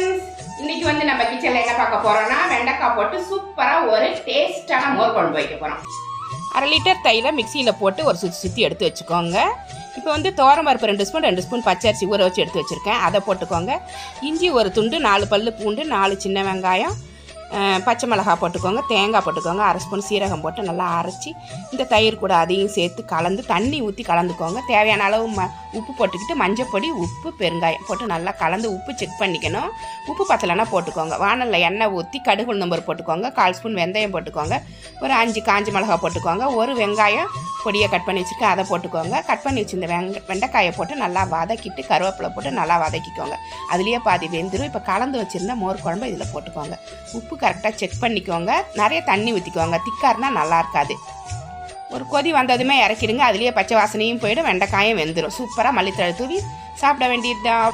Friends இன்னைக்கு வந்து நம்ம கிச்சனில் என்ன பார்க்க போறோம்னா வெண்டைக்காய் போட்டு சூப்பராக ஒரு டேஸ்டான மோர் குழம்பு வைக்க போகிறோம் அரை லிட்டர் தயிரை மிக்சியில் போட்டு ஒரு சுற்றி சுற்றி எடுத்து வச்சுக்கோங்க. இப்போ வந்து தோரம் பருப்பு ரெண்டு ஸ்பூன் ரெண்டு ஸ்பூன் பச்சரிசி ஊற வச்சு எடுத்து வச்சுருக்கேன். அதை போட்டுக்கோங்க. இஞ்சி ஒரு துண்டு நாலு பல் பூண்டு நாலு சின்ன வெங்காயம் பச்சை மிளகாய் போட்டுக்கோங்க தேங்காய் போட்டுக்கோங்க அரை ஸ்பூன் சீரகம் போட்டு நல்லா அரைச்சி இந்த தயிர் கூட அதையும் சேர்த்து கலந்து தண்ணி ஊற்றி கலந்துக்கோங்க. தேவையான அளவு ம உப்பு போட்டுக்கிட்டு மஞ்சப்பொடி உப்பு பெருங்காயம் போட்டு நல்லா கலந்து உப்பு செக் பண்ணிக்கணும். உப்பு பத்தலைன்னா போட்டுக்கோங்க. வானலில் எண்ணெய் ஊற்றி கடுகு நம்பர் போட்டுக்கோங்க. கால் ஸ்பூன் வெந்தயம் போட்டுக்கோங்க. ஒரு அஞ்சு காஞ்ச மிளகா போட்டுக்கோங்க. ஒரு வெங்காயம் பொடியை கட் பண்ணி வச்சுருக்கேன். அதை போட்டுக்கோங்க. கட் பண்ணி வச்சிருந்த வெங்க வெண்டைக்காயை போட்டு நல்லா வதக்கிட்டு கருவேப்பிலை போட்டு நல்லா வதக்கிக்கோங்க. அதுலேயே பாதி வெந்துடும் இப்போ கலந்து வச்சுருந்த மோர் குழம்பு இதில் போட்டுக்கோங்க. உப்பு கரெக்டாக செக் பண்ணிக்கோங்க. நிறைய தண்ணி ஊற்றிக்கோங்க திக்காக இருந்தால் நல்லா இருக்காது. ஒரு கொதி வந்ததுமே இறக்கிடுங்க. அதுலேயே பச்சை வாசனையும் போயிடும். வெண்டைக்காயும் வெந்துடும் சூப்பராக மல்லித்தழை தூவி சாப்பிட வேண்டியதுதான்.